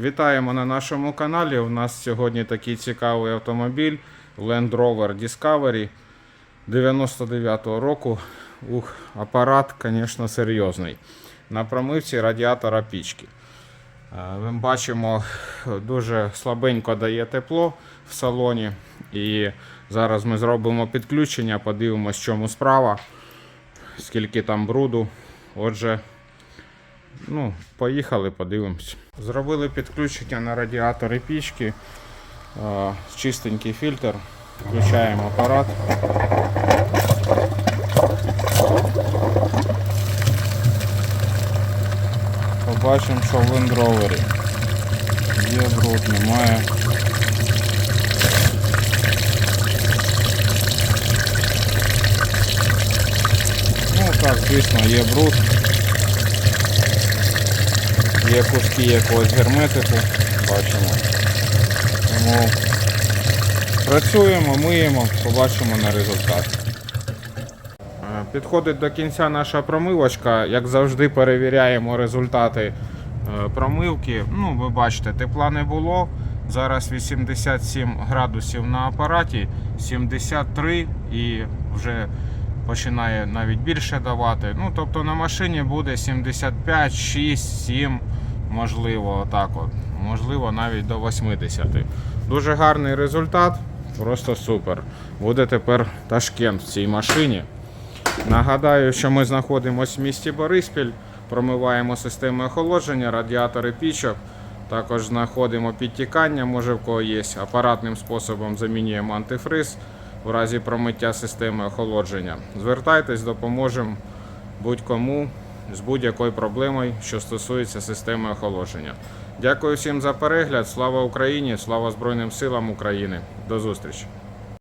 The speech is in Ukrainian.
Вітаємо на нашому каналі. У нас сьогодні такий цікавий автомобіль Land Rover Discovery 99-го року. Ух, апарат, звісно, серйозний. На промивці радіатора пічки. Е, Ми бачимо, дуже слабенько дає тепло в салоні. І зараз ми зробимо підключення, подивимося, чому справа, скільки там бруду. Отже, Ну, поїхали, подивимось. Зробили підключення на радіатори пічки. Чистенький фільтр. Включаємо апарат. Побачимо, що в лендровері. Є бруд, немає. Ну так, звісно, є бруд. Є куски якогось герметику, бачимо. Тому працюємо, миємо, побачимо на результат. Е, Підходить до кінця наша промивочка. Як завжди, перевіряємо результати е, промивки. Ну, ви бачите, тепла не було. Зараз 87 градусів на апараті, 73 і вже починає навіть більше давати. Ну, тобто на машині буде 75, 6, 7, можливо, отак от. Можливо, навіть до 80. Дуже гарний результат, просто супер. Буде тепер Ташкент в цій машині. Нагадаю, що ми знаходимося в місті Бориспіль, промиваємо системи охолодження, радіатори пічок. Також знаходимо підтікання, може в кого є. Апаратним способом замінюємо антифриз в разі промиття системи охолодження. Звертайтесь, допоможемо будь-кому з будь-якою проблемою, що стосується системи охолодження. Дякую всім за перегляд. Слава Україні! Слава Збройним силам України! До зустрічі!